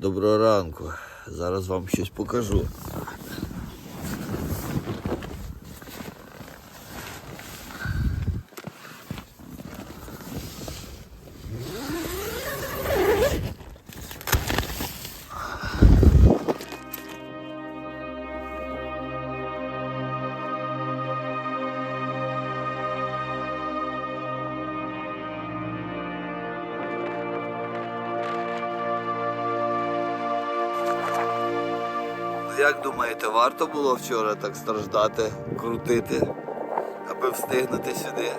Доброго ранку. Зараз вам щось покажу. Думаєте, варто було вчора так страждати, крутити, аби встигнути сюди?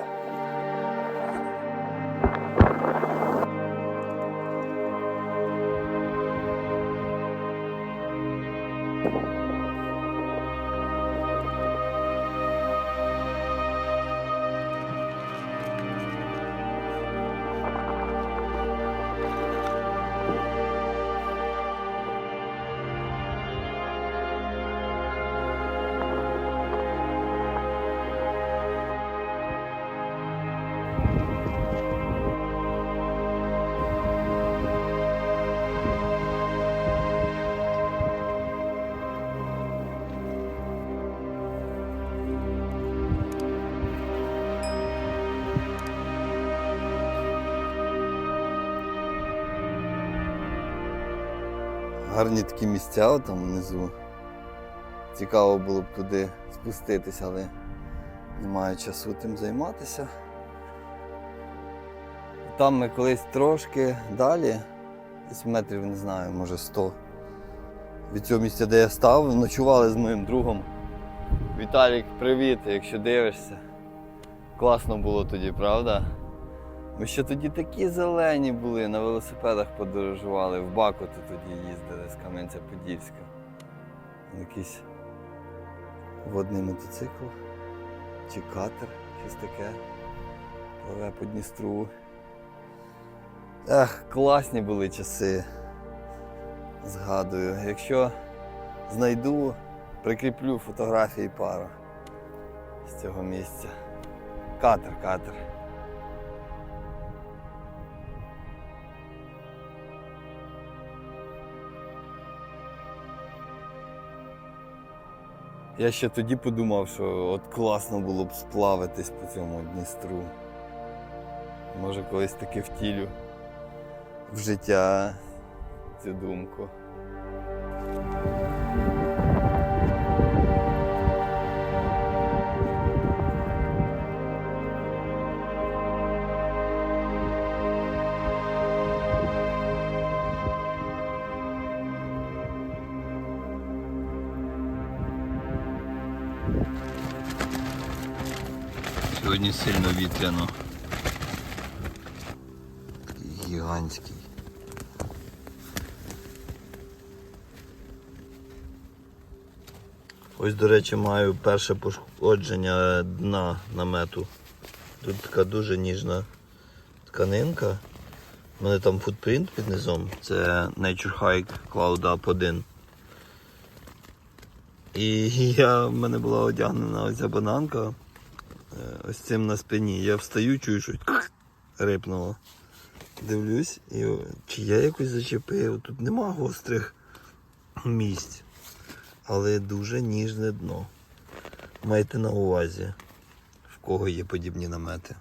Такі місця там внизу. Цікаво було б туди спуститися, але немає часу тим займатися. Там ми колись трошки далі, десь метрів не знаю, може 100. Від цього місця, де я став, ночували з моїм другом. Віталік, привіт, якщо дивишся. Класно було тоді, правда? Ми ще тоді такі зелені були, на велосипедах подорожували, в Бакоти тоді їздили з Кам'янця-Подільська. Якийсь водний мотоцикл чи катер, щось таке. Пливе по Дністру. Ех, класні були часи. Згадую. Якщо знайду, прикріплю фотографії пару з цього місця. Катер, катер. Я ще тоді подумав, що от класно було б сплавитись по цьому Дністру. Може колись таки втілю в життя цю думку. Сильно вітряно. Гігантський. Ось, до речі, маю перше пошкодження дна намету. Тут така дуже ніжна тканинка. У мене там футпринт під низом. Це Nature Hike Cloud Up 1. І я, в мене була одягнена оця бананка ось цим на спині. Я встаю, чую, що рипнуло. Дивлюсь, і чи я якось зачепив. Тут нема гострих місць, але дуже ніжне дно. Майте на увазі, в кого є подібні намети.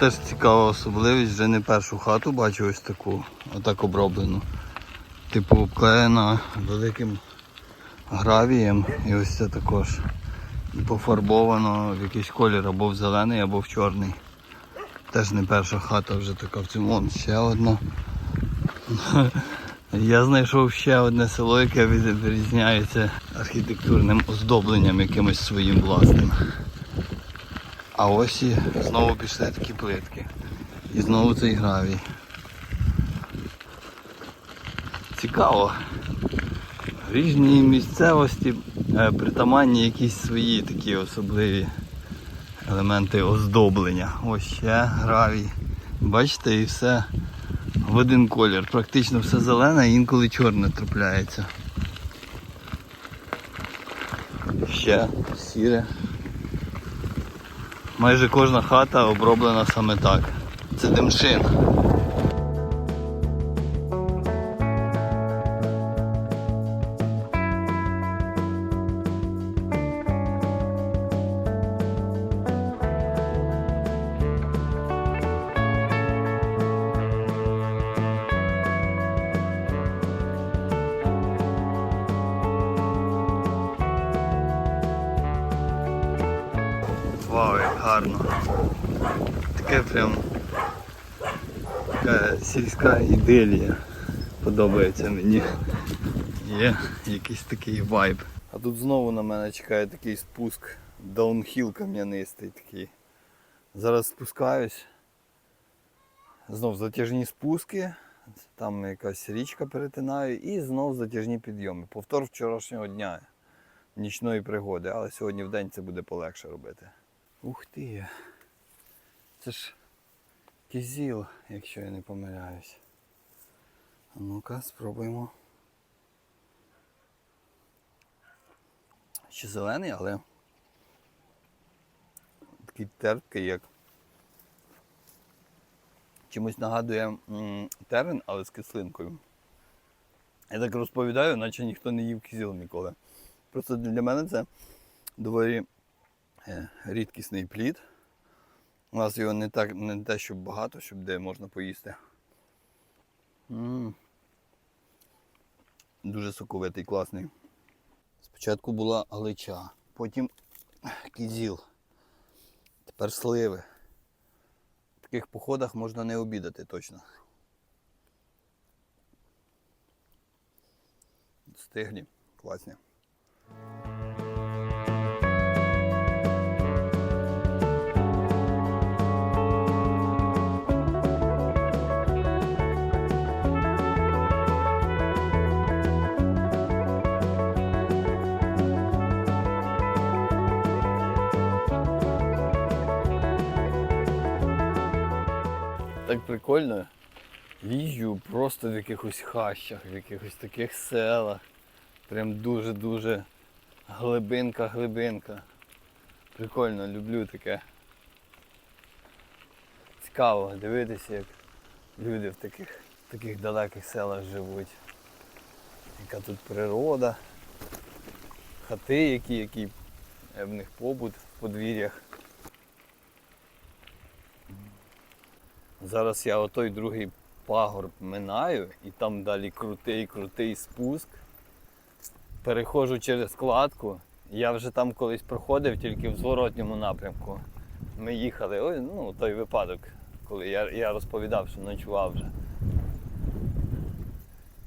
Теж цікава особливість, вже не першу хату бачу ось таку, отак оброблену. Типу обклеєна великим гравієм і ось це також пофарбовано в якийсь колір або в зелений, або в чорний. Теж не перша хата вже така в цьому. Вон ще одна. Я знайшов ще одне село, яке відрізняється архітектурним оздобленням якимось своїм власним. А ось і знову пішли такі плитки. І знову цей гравій. Цікаво. В місцевості е, притаманні якісь свої такі особливі елементи оздоблення. Ось ще гравій. Бачите, і все в один колір. Практично все зелене, і інколи чорне трапляється. Ще сіре. Майже кожна хата оброблена саме так. Це демшин. Гарно. Таке прям така сільська іделія. Подобається мені. Є якийсь такий вайб. А тут знову на мене чекає такий спуск. Даунхіл кам'янистий такий. Зараз спускаюсь. Знов затяжні спуски, там якась річка перетинаю і знов затяжні підйоми. Повтор вчорашнього дня нічної пригоди, але сьогодні в день це буде полегше робити. Ух ти! Це ж кізіл, якщо я не помиляюсь. Ну-ка, спробуємо. Ще зелений, але такий терпкий, як чимось нагадує терен, але з кислинкою. Я так розповідаю, наче ніхто не їв кізіл ніколи. Просто для мене це доволі рідкісний плід. У нас його не так не те, щоб багато, щоб де можна поїсти. м Дуже соковитий, класний. Спочатку була галича, потім кізіл, тепер сливи. В таких походах можна не обідати точно. Стиглі, класні. Так прикольно. Їжджу просто в якихось хащах, в якихось таких селах. Прям дуже-дуже глибинка-глибинка. Прикольно, люблю таке. Цікаво дивитися, як люди в таких, таких далеких селах живуть. Яка тут природа, хати, які, які в них побут в подвір'ях. Зараз я отой другий пагорб минаю і там далі крутий, крутий спуск. Переходжу через кладку. Я вже там колись проходив, тільки в зворотньому напрямку. Ми їхали, ой, ну той випадок, коли я, я розповідав, що ночував вже.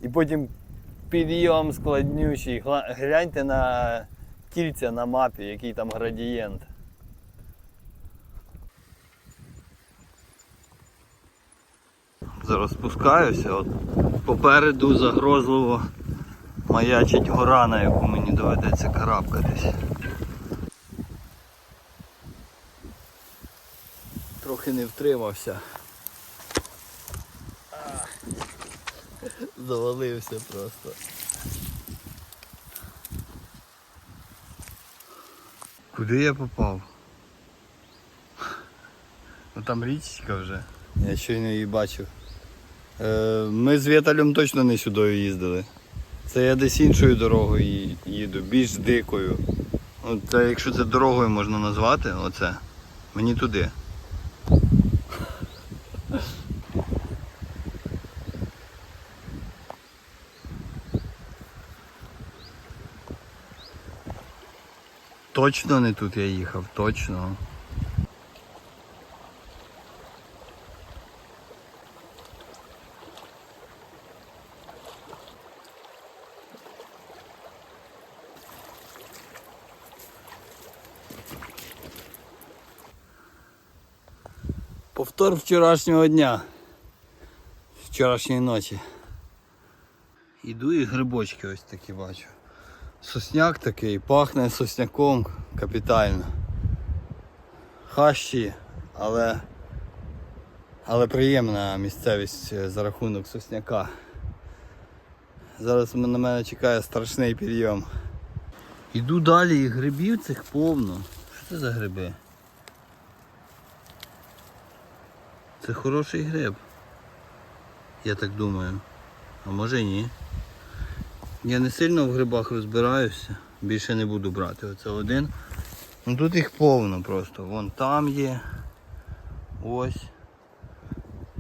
І потім підйом складнючий. Гляньте на кільця на мапі, який там градієнт. Зараз спускаюся, от попереду загрозливо маячить гора, на яку мені доведеться карабкатись. Трохи не втримався. Завалився просто. Куди я попав? Ну там річка вже. Я щойно її бачив. Е, Ми з Віталем точно не сюди їздили. Це я десь іншою дорогою їду, більш дикою. Це, якщо це дорогою можна назвати, оце, мені туди. Точно не тут я їхав, точно. Повтор вчорашнього дня. Вчорашньої ночі. Іду і грибочки ось такі бачу. Сосняк такий, пахне сосняком капітально. Хащі, але, але приємна місцевість е, за рахунок сосняка. Зараз на мене чекає страшний підйом. Іду далі і грибів цих повно. Що це за гриби? Це хороший гриб. Я так думаю. А може і ні. Я не сильно в грибах розбираюся, більше не буду брати. Оце один. Ну тут їх повно просто. Вон там є. Ось.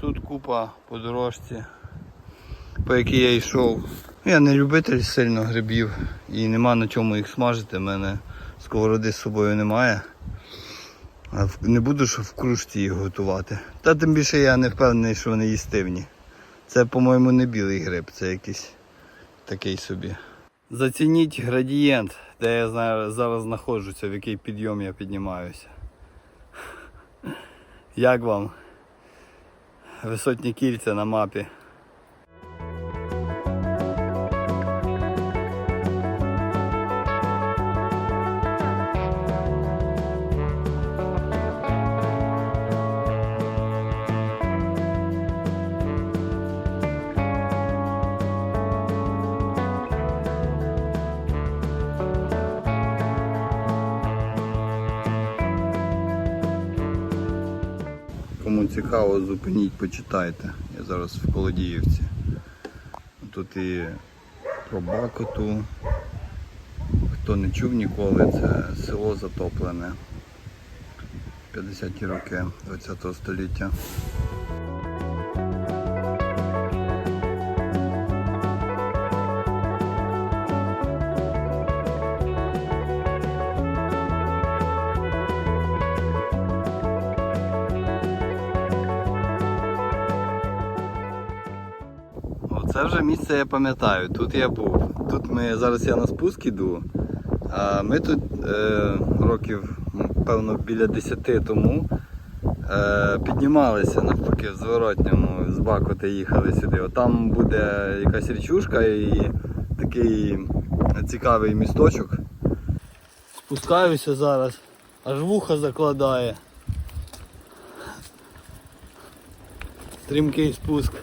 Тут купа по дорожці, по якій я йшов. Я не любитель сильно грибів і нема на чому їх смажити. У мене сковороди з собою немає. Не буду ж в кружці їх готувати. Та тим більше я не впевнений, що вони їстивні. Це, по-моєму, не білий гриб, це якийсь такий собі. Зацініть градієнт, де я зараз знаходжуся, в який підйом я піднімаюся. Як вам? Висотні кільця на мапі. Зупиніть, почитайте. Я зараз в Колодіївці. Тут і про Бакоту. Хто не чув ніколи, це село затоплене. 50-ті роки ХХ століття. Місце я пам'ятаю, тут я був. Тут ми зараз я на спуск іду. А ми тут е, років, певно, біля 10 тому е, піднімалися навпаки в зворотньому, з Бакоти їхали сюди. От там буде якась річушка і такий цікавий місточок. Спускаюся зараз, аж вуха закладає. Стрімкий спуск.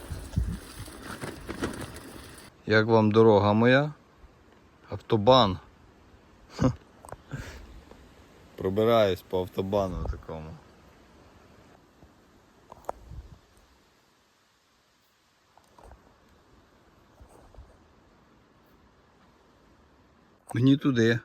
Як вам дорога моя? Автобан. Пробираюсь по автобану такому. Мені туди.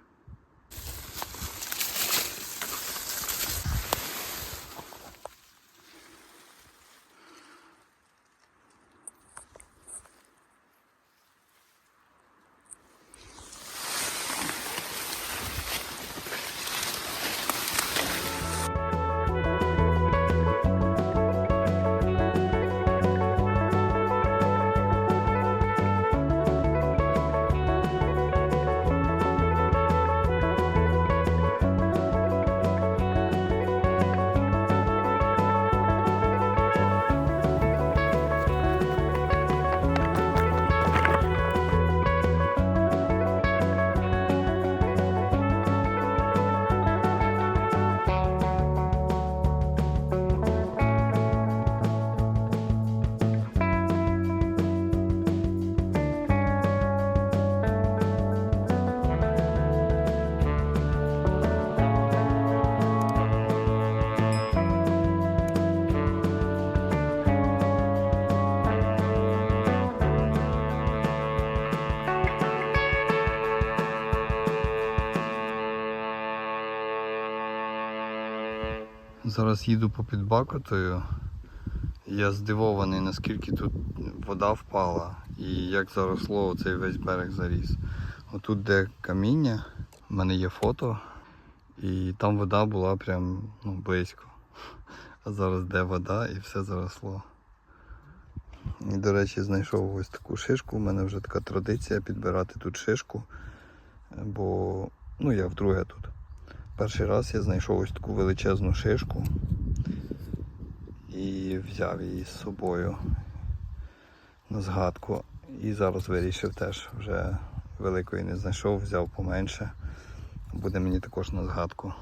Зараз їду по Бакотою. Я здивований, наскільки тут вода впала і як заросло цей весь берег заріс. Отут де каміння, в мене є фото, і там вода була прям ну, близько. А зараз де вода і все заросло. І, до речі, знайшов ось таку шишку. У мене вже така традиція підбирати тут шишку. Бо ну, я вдруге тут. Перший раз я знайшов ось таку величезну шишку. і взяв її з собою на згадку. І зараз вирішив теж вже великої не знайшов, взяв поменше. Буде мені також на згадку.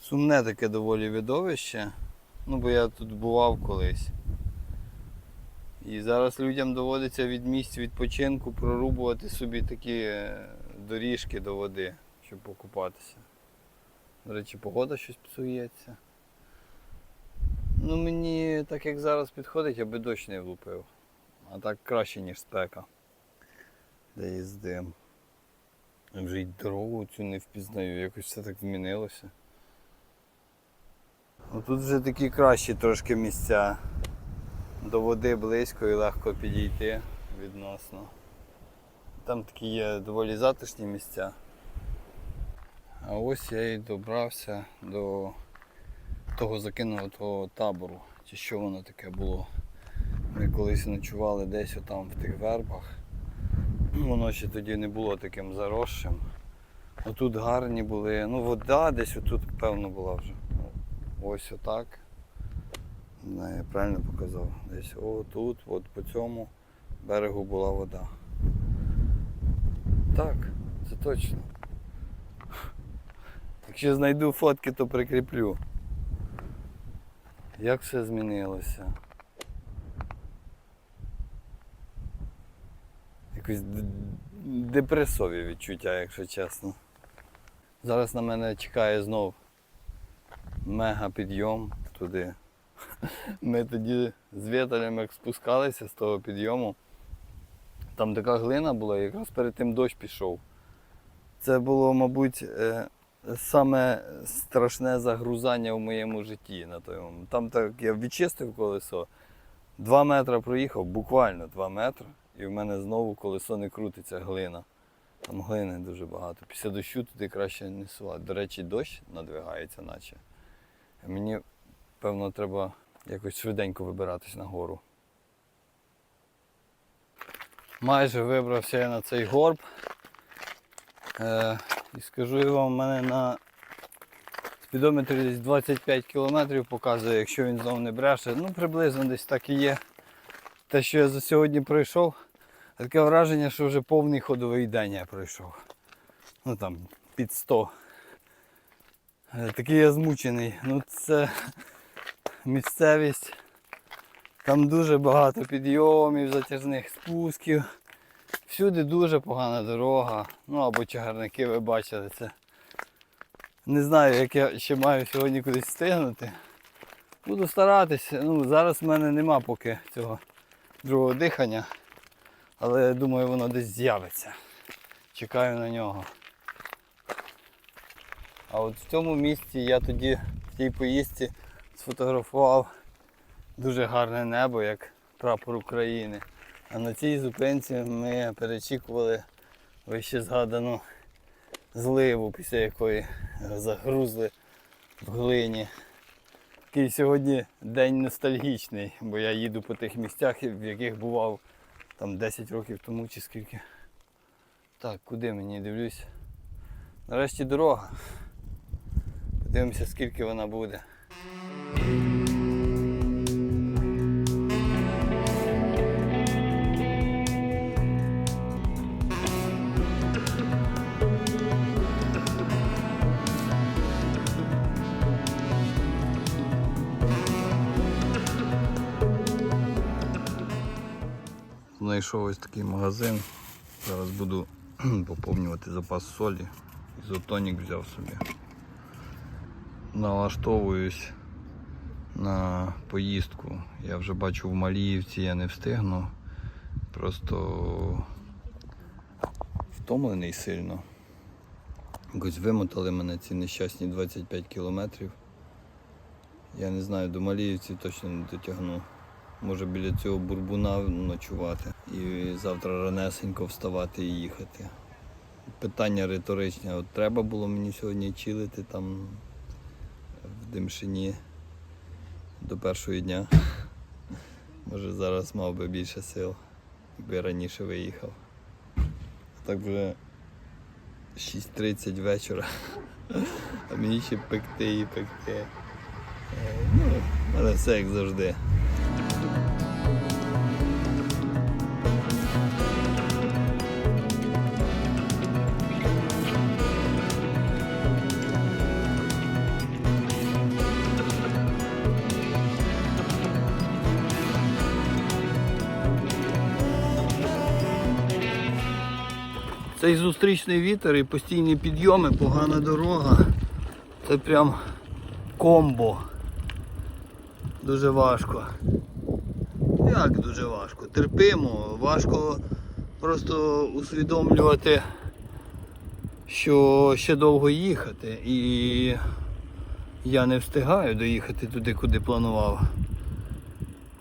Сумне таке доволі видовище. Ну, бо я тут бував колись. І зараз людям доводиться від місць відпочинку прорубувати собі такі е, доріжки до води, щоб покупатися. До речі, погода щось псується. Ну мені так як зараз підходить, аби дощ не влупив. А так краще, ніж спека. Де їздим. Вже й дорогу цю не впізнаю, якось все так змінилося. Ну, тут вже такі кращі трошки місця. До води близько і легко підійти відносно. Там такі є доволі затишні місця. А ось я і добрався до того закинутого табору. Чи що воно таке було. Ми колись ночували десь отам в тих вербах. Воно ще тоді не було таким заросшим. Отут гарні були. Ну вода десь отут, певно, була вже. Ось отак. Не я правильно показав. Десь отут, от по цьому берегу була вода. Так, це точно. Якщо знайду фотки, то прикріплю. Як все змінилося? Якось депресові відчуття, якщо чесно. Зараз на мене чекає знов мега підйом туди. Ми тоді з Віталем як спускалися з того підйому. Там така глина була, якраз перед тим дощ пішов. Це було, мабуть, е, саме страшне загрузання в моєму житті на той момент. Там так я відчистив колесо, два метри проїхав, буквально два метри, і в мене знову колесо не крутиться, глина. Там глини дуже багато. Після дощу туди краще не сувати. До речі, дощ надвигається, наче. Мені, певно, треба якось швиденько вибиратись на гору. Майже вибрався я на цей горб. Е, і скажу я вам, в мене на спідометрі десь 25 кілометрів показує, якщо він знову не бреше. Ну, приблизно десь так і є. Те, що я за сьогодні пройшов, таке враження, що вже повний ходовий день я пройшов. Ну там під 100. Е, Такий я змучений. Ну це місцевість. Там дуже багато підйомів, затяжних спусків. Всюди дуже погана дорога. Ну або чагарники ви бачили це. Не знаю, як я ще маю сьогодні кудись встигнути. Буду старатися. Ну, зараз в мене нема поки цього другого дихання. Але я думаю, воно десь з'явиться. Чекаю на нього. А от в цьому місці я тоді в тій поїздці сфотографував дуже гарне небо, як прапор України. А на цій зупинці ми перечікували вище згадану зливу, після якої загрузли в глині. Такий сьогодні день ностальгічний, бо я їду по тих місцях, в яких бував там 10 років тому чи скільки. Так, куди мені дивлюсь? Нарешті дорога. Подивимося, скільки вона буде. Знайшов ось такий магазин. Зараз буду поповнювати запас солі. Ізотонік взяв собі. Налаштовуюсь на поїздку. Я вже бачу в Маліївці я не встигну. Просто втомлений сильно. Якось вимотали мене ці нещасні 25 кілометрів. Я не знаю, до Маліївці точно не дотягну. Може біля цього бурбуна ночувати і завтра ранесенько вставати і їхати. Питання риторичне. От треба було мені сьогодні чилити там в Димшині до першого дня. Може зараз мав би більше сил, якби я раніше виїхав. А так вже 6.30 вечора. А мені ще пекти і пекти. Е, Ну, Але все як завжди. Цей зустрічний вітер і постійні підйоми, погана дорога. Це прям комбо. Дуже важко. Як дуже важко? Терпимо, важко просто усвідомлювати, що ще довго їхати і я не встигаю доїхати туди, куди планував.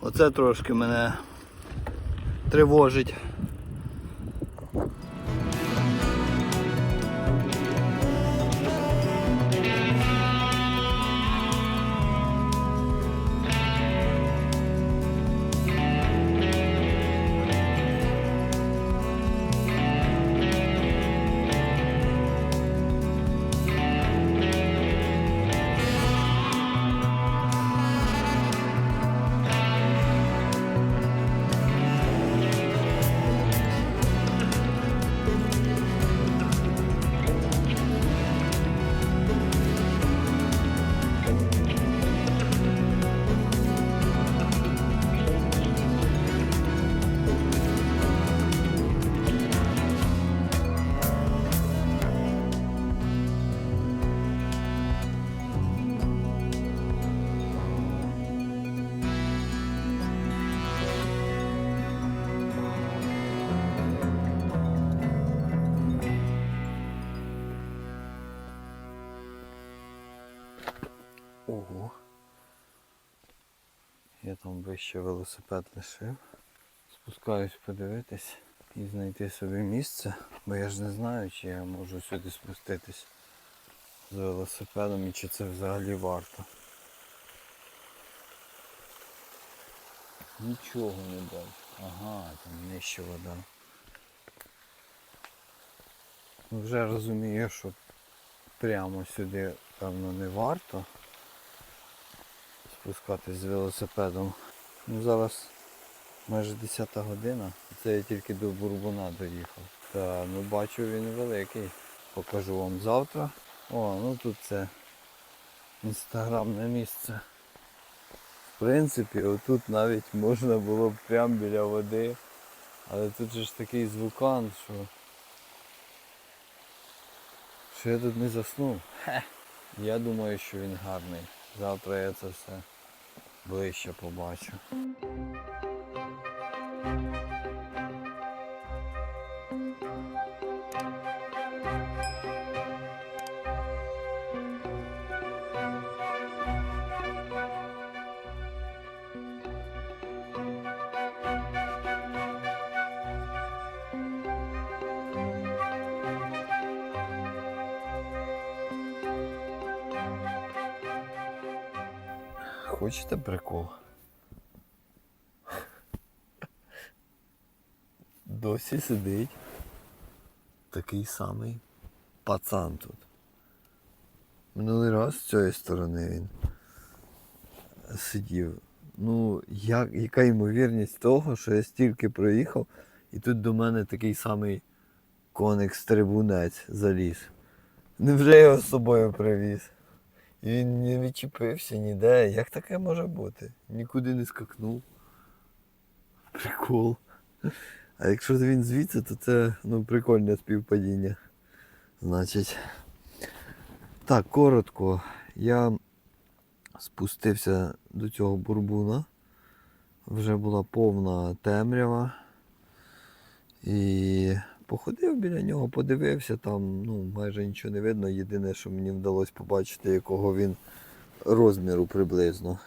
Оце трошки мене тривожить. Там вище велосипед лишив. Спускаюсь подивитись і знайти собі місце, бо я ж не знаю, чи я можу сюди спуститись з велосипедом і чи це взагалі варто. Нічого не бачу. Ага, там нижче вода. Ну вже розумію, що прямо сюди, певно, не варто спускатись з велосипедом. Ну зараз майже 10 година. Це я тільки до Бурбуна доїхав. Та ну бачу він великий. Покажу вам завтра. О, ну тут це інстаграмне місце. В принципі, отут навіть можна було б прямо біля води. Але тут же ж такий звукан, що що я тут не заснув. Хе. Я думаю, що він гарний. Завтра я це все ближче побачу. Хочете прикол? Досі сидить такий самий пацан тут. Минулий раз з цієї сторони він сидів. Ну, як, яка ймовірність того, що я стільки проїхав, і тут до мене такий самий коник-стрибунець заліз. Невже його з собою привіз? Він не відчепився ніде. Як таке може бути? Нікуди не скакнув. Прикол. А якщо він звідси, то це ну, прикольне співпадіння. Значить. Так, коротко. Я спустився до цього бурбуна. Вже була повна темрява. І походив біля нього, подивився, там ну, майже нічого не видно. Єдине, що мені вдалося побачити, якого він розміру приблизно.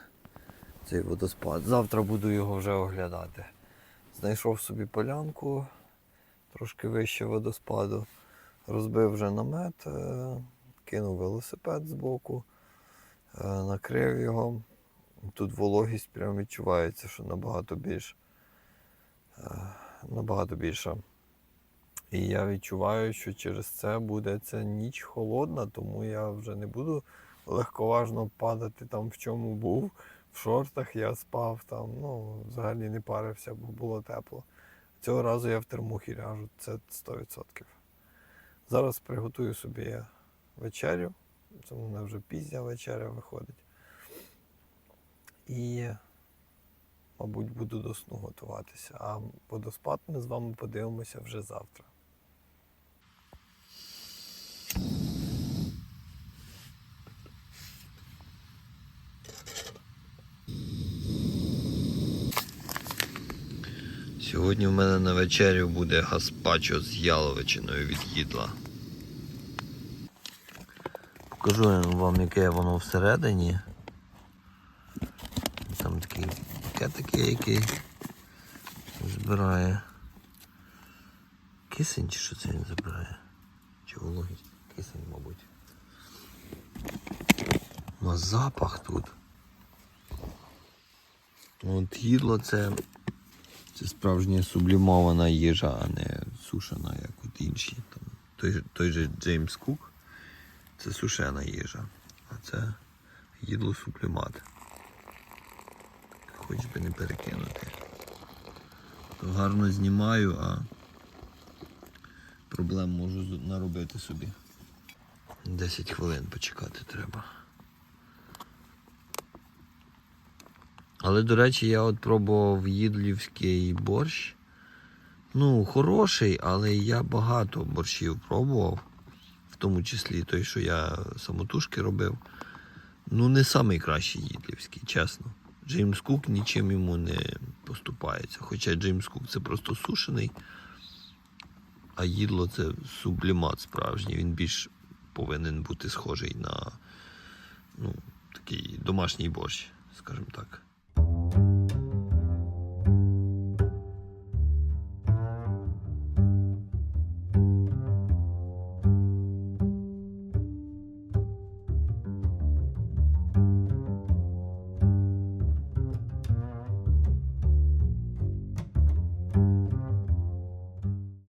Цей водоспад. Завтра буду його вже оглядати. Знайшов собі полянку трошки вище водоспаду, розбив вже намет, е, кинув велосипед збоку, е, накрив його. Тут вологість прям відчувається, що набагато більш е, набагато більша. І я відчуваю, що через це буде ця ніч холодна, тому я вже не буду легковажно падати там, в чому був. в шортах я спав там, ну, взагалі не парився, бо було тепло. Цього разу я в термухі ляжу, це 100%. Зараз приготую собі вечерю. Це в мене вже пізня вечеря виходить. І, мабуть, буду до сну готуватися. А водоспад ми з вами подивимося вже завтра. Сьогодні в мене на вечерю буде гаспачо з яловичиною від їдла. Покажу вам, яке воно всередині. Там такий пакетик який збирає. Кисень чи що це він забирає? Чи вологість? Кисень, мабуть. На запах тут. От їдло це це справжня сублімована їжа, а не сушена, як от інші. Там, той, той же Джеймс Кук це сушена їжа, а це їдло сублімат. Хоч би не перекинути. То гарно знімаю, а проблем можу наробити собі. 10 хвилин почекати треба. Але, до речі, я от пробував їдлівський борщ. Ну, хороший, але я багато борщів пробував, в тому числі той, що я самотужки робив. Ну, не найкращий їдлівський, чесно. Джеймс Кук нічим йому не поступається. Хоча Джеймс Кук це просто сушений, а їдло це сублімат справжній. Він більш повинен бути схожий на ну, такий домашній борщ, скажімо так.